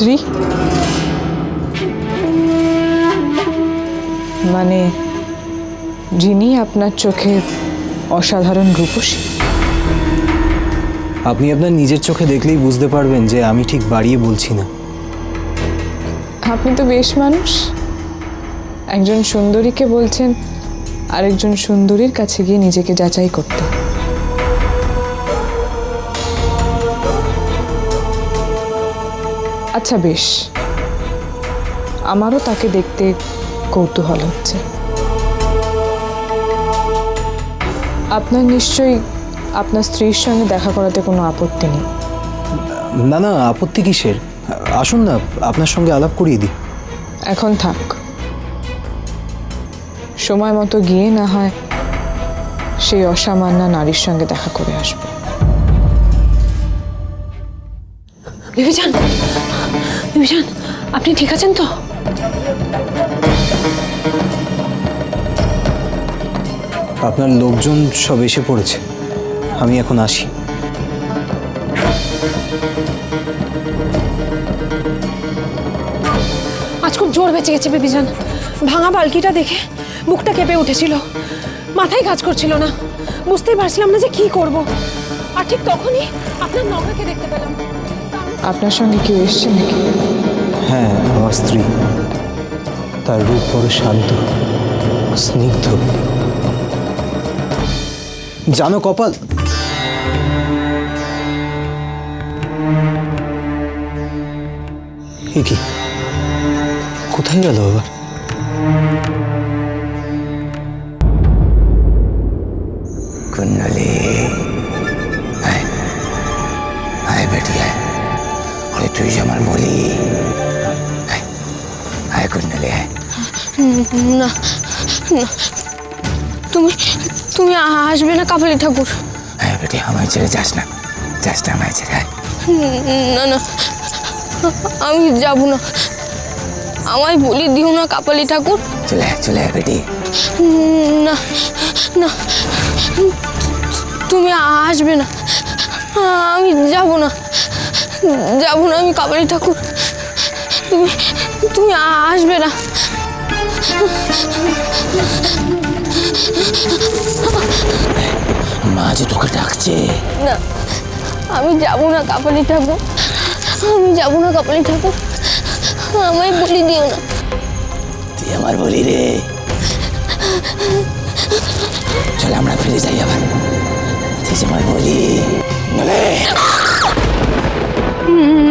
স্ত্রী মানে যিনি আপনার চোখে অসাধারণ রূপসী। আপনি আপনার নিজের চোখে দেখলেই বুঝতে পারবেন যে আমি ঠিক বাড়িয়ে বলছি না। আপনি তো বেশ মানুষ। একজন সুন্দরীকে বলছেন আরেকজন সুন্দরীর কাছে গিয়ে নিজেকে যাচাই করতে। আচ্ছা বেশ। আমারও তাকে দেখতে কৌতূহল হচ্ছে। আপনার নিশ্চয়ই আপনার স্ত্রীর সঙ্গে দেখা করাতে কোনো আপত্তি নেই? না না আপত্তি কিসের? আসুন না আপনার সঙ্গে আলাপ করিয়ে দিই। এখন থাক। সময় মতো গিয়ে না হয় সেই অসামান্য নারীর সঙ্গে দেখা করে আসব। বিভীষণ! বিভীষণ আপনি ঠিক আছেন তো? আপনার লোকজন সব এসে পড়েছে। আমি এখন আসি। আজ খুব জোর বেঁচে গেছে বিভীষণ ভাঙা বালকিটা দেখে বুকটা কেঁপে উঠেছিল। মাথায় কাজ করছিল না। বুঝতেই পারছিলাম না যে কি করব। আর ঠিক তখনই আপনার নগাকে দেখতে পেলাম। আপনার সঙ্গে কেউ এসছে নাকি? হ্যাঁ আমার স্ত্রী। তার রূপ বড় শান্ত স্নিগ্ধ। জানো কপাল? কি? কোথায় গেল বাবা কুন্নলি আয় আয় বেটি আয় ওরে তুই যে আমার বলি। আয় আয়। না না। তুমি তুমি আসবে না কাপালি ঠাকুর। আয় বেটি আমায় ছেড়ে যাস না। যাস না আমায় ছেড়ে না না। আমি যাব না। আমায় বলি দিও না কাপালি ঠাকুর। চলে চলে বেটি। না না। তুমি আসবে না। আমি যাব না। যাব না আমি কাপালি ঠাকুর। তুমি তুমি আসবে না। মা যে তোকে ডাকছে। না আমি যাব না কাপালি ঠাকুর। আমি যাব না কাপালি ঠাকুর। আমায় বলি দিও না। তুই আমার বলি রে। চল আমরা ফিরে যাই আবার। তুই আমার বলি।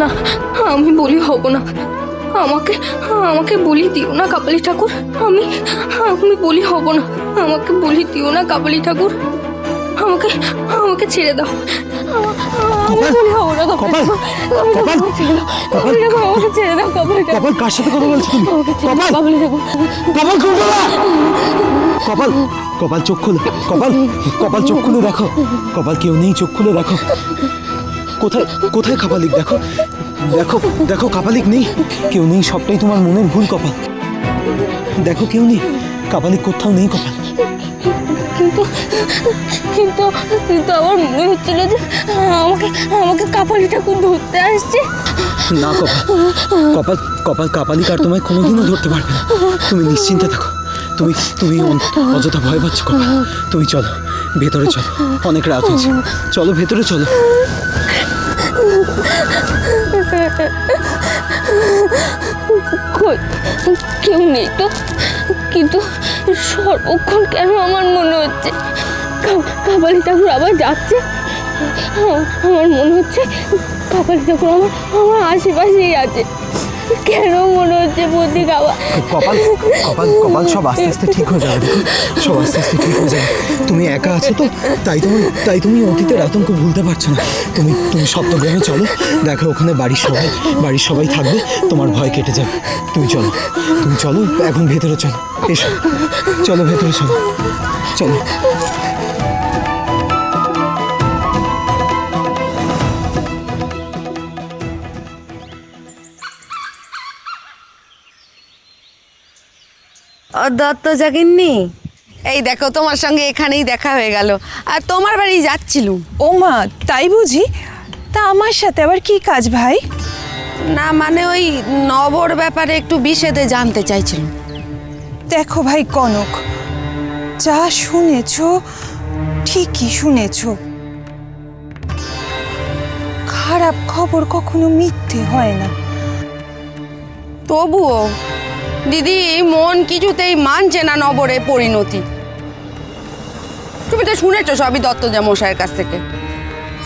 না আমি বলি হব না। আমাকে আমাকে বলি দিও না কাপালি ঠাকুর। আমি আমি বলি হব না। আমাকে বলি দিও না কাপালি ঠাকুর। আমাকে আমাকে ছেড়ে দাও। কার সাথে কথা বলছো তুমি। কপাল কপাল কপাল চোখ খুলে। কপাল কপাল চোখ খুলে দেখো। কপাল কেউ নেই চোখ খুলে দেখো। কোথায় কোথায় কাপালিক? দেখো দেখো দেখো কাপালিক নেই। কেউ নেই সবটাই তোমার মনের ভুল কপাল। দেখো কেউ নেই কাপালিক কোথাও নেই কপাল। কিন্তু কিন্তু কিন্তু আমার মনে হচ্ছিল যে আমাকে আমাকে কাপালি ঠাকুর ধরতে আসছে। না কপাল কপাল কপাল কাপালিক আর তোমায় কোনোদিনও ধরতে পারবে না। তুমি নিশ্চিন্তে থাকো। তুমি তুমি অযথা ভয় পাচ্ছ কপাল। তুমি চলো ভেতরে চলো। অনেক রাত হয়েছে। চলো ভেতরে চলো। কেউ নেই তো? কিন্তু সর্বক্ষণ কেন আমার মনে হচ্ছে? কাবালি ঠাকুর আবার যাচ্ছে? আমার মনে হচ্ছে কাবালি ঠাকুর আমার আমার আশেপাশেই আছে। কেন মনে হচ্ছে প্রতি আবার কপাল কপাল কপাল সব আস্তে আস্তে ঠিক হয়ে যাবে সব আস্তে আস্তে ঠিক হয়ে যাবে। তুমি একা আছো তো, তাই তুমি তাই তুমি অতীতের আতঙ্ক ভুলতে পারছ না। তুমি তুমি সপ্তগ্রামে চলো, দেখো ওখানে বাড়ির সবাই বাড়ির সবাই থাকবে, তোমার ভয় কেটে যাবে। তুমি চলো তুমি চলো, এখন ভেতরে চলো, এসো। চলো ভেতরে চলো চলো। দত্ত জাগিননি এই দেখো তোমার সঙ্গে এখানেই দেখা হয়ে গেল। আর তোমার বাড়ি যাচ্ছিলুম ও মা তাই বুঝি? তা আমার সাথে আবার কি কাজ ভাই? না মানে ওই নবর ব্যাপারে একটু বিশেদে জানতে চাইছিলাম দেখো ভাই কনক যা শুনেছ ঠিকই শুনেছ। খারাপ খবর কখনো মিথ্যে হয় না। তবুও দিদি, মন কিছুতেই মানছে না নবরে পরিণতি। তুমি তো শুনেছো সবই দত্তজা মশাইয়ের কাছ থেকে।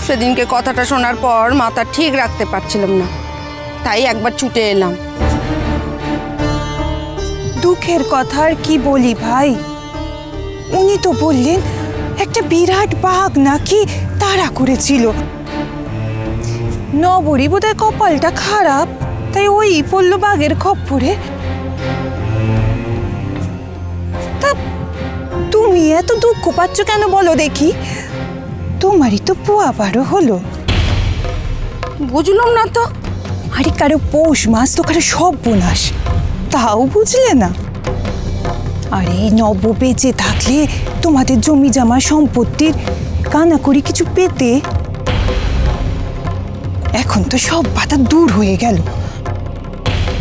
সেদিনকে কথাটা শোনার পর মাথা ঠিক রাখতে পারছিলাম না। তাই একবার ছুটে এলাম। দুঃখের কথা আর কি বলি ভাই? উনি তো বললেন, একটা বিরাট বাঘ নাকি তাড়া করেছিল। নবরী বোধহয় কপালটা খারাপ, তাই ওই পড়ল বাঘের খপ্পরে তা তুমি এত দুঃখ পাচ্ছ কেন বলো দেখি? তোমারই তো পোয়া বারো হলো। বুঝলাম না তো। আরে কারও পৌষ মাস তো কারও সব বোনাস তাও বুঝলে না। আরে নব বেঁচে থাকলে তোমাদের জমি জমা সম্পত্তির কানা করি কিছু পেতে। এখন তো সব বাধা দূর হয়ে গেল।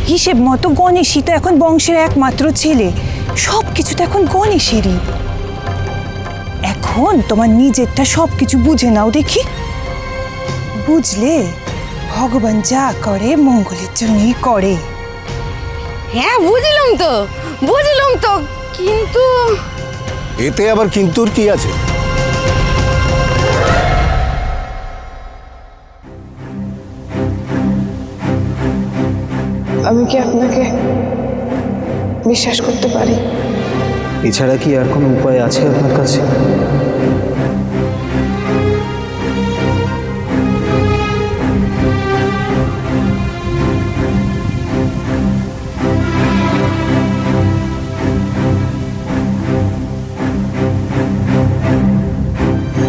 হিসেব মতো গণেশই তো এখন বংশের একমাত্র ছেলে। সব কিছু তো এখন গণেশেরই। এখন তোমার নিজেরটা সব কিছু বুঝে নাও দেখি। বুঝলে? ভগবান যা করে মঙ্গলের জন্যই করে। হ্যাঁ বুঝলাম তো বুঝলাম তো কিন্তু এতে আবার কিন্তুর কি আছে? আমি কি আপনাকে বিশ্বাস করতে পারি? এছাড়া কি আর কোনো উপায় আছে আপনার কাছে?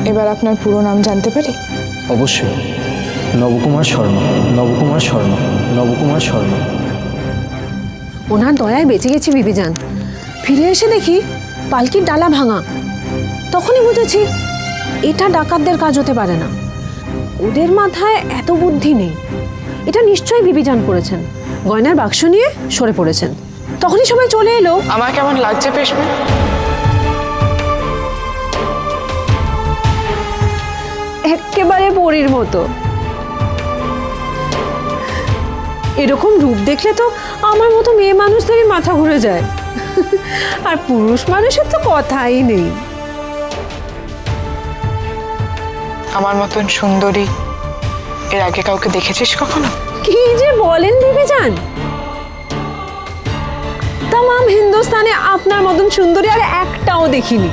এবার আপনার পুরো নাম জানতে পারি? অবশ্যই। নবকুমার শর্মা। নবকুমার শর্মা। নবকুমার শর্মা। ওনার দয়ায় বেঁচে গেছি বিবিজান। ফিরে এসে দেখি পালকির ডালা ভাঙা। তখনই বুঝেছি এটা ডাকাতদের কাজ হতে পারে না। ওদের মাথায় এত বুদ্ধি নেই। এটা নিশ্চয়ই বিবিজান করেছেন। গয়নার বাক্স নিয়ে সরে পড়েছেন। তখনই সবাই চলে এলো। আমার কেমন লাগছে পেশমে? একেবারে পরীর মতো। এরকম রূপ দেখলে তো আমার মতো মেয়ে মানুষদেরই মাথা ঘুরে যায়। আর পুরুষ মানুষের তো কথাই নেই। আমার মতন সুন্দরী এর আগে কাউকে দেখেছিস কখনো? কি যে বলেন ভেবে যান তাম হিন্দুস্তানে আপনার মতন সুন্দরী আর একটাও দেখিনি।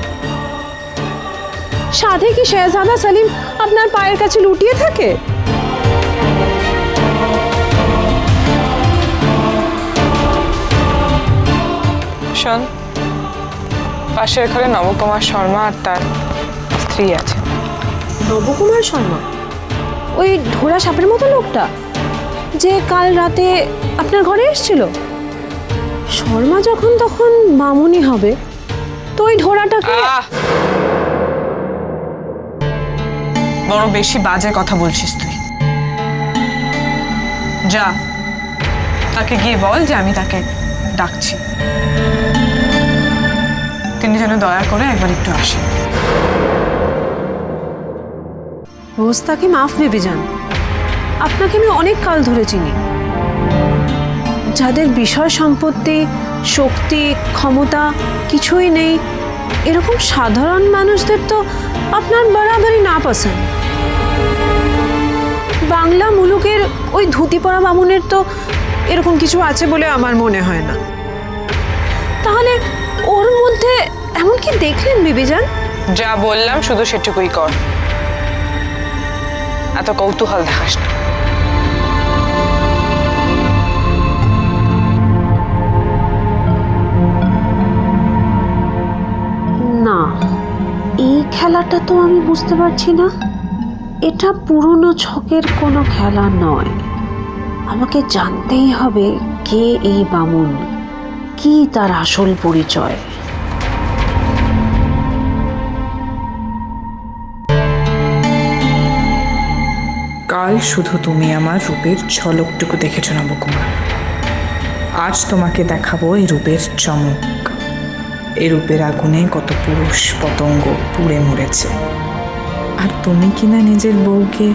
সাথে কি শেহজাদা সালিম আপনার পায়ের কাছে লুটিয়ে থাকে? শোন পাশের ঘরে নবকুমার শর্মা আর তার স্ত্রী আছে। নবকুমার শর্মা? ওই ঢোড়া সাপের মতো লোকটা যে কাল রাতে আপনার ঘরে এসেছিল? শর্মা যখন তখন মামুনি হবে তো ওই ঢোড়াটাকে! বড় বেশি বাজে কথা বলছিস তুই। যা তাকে গিয়ে বল যে আমি তাকে ডাকছি। তিনি যেন দয়া করে একবার একটু আসেন। রোজ তাকে মাফ ভেবে যান। আপনাকে আমি অনেক কাল ধরে চিনি। যাদের বিষয় সম্পত্তি, শক্তি, ক্ষমতা কিছুই নেই, এরকম সাধারণ মানুষদের তো আপনার বরাবরই না পছন্দ বাংলা মুলুকের ওই ধুতি পরা বামুনের তো এরকম কিছু আছে বলে আমার মনে হয় না। তাহলে ওর মধ্যে এমন কি দেখলেন বিবিজান? যা বললাম শুধু সেটুকুই কর। এত কৌতূহল দেখাস না। না এই খেলাটা তো আমি বুঝতে পারছি না। এটা পুরনো ছকের কোনো খেলা নয়। আমাকে জানতেই হবে কে এই বামুন। কি তার আসল পরিচয়? কাল শুধু তুমি আমার রূপের ঝলকটুকু দেখেছ নবকুমার আজ তোমাকে দেখাবো এই রূপের চমক। এই রূপের আগুনে কত পুরুষ পতঙ্গ পুড়ে মরেছে। আর তুমি কিনা নিজের বউকে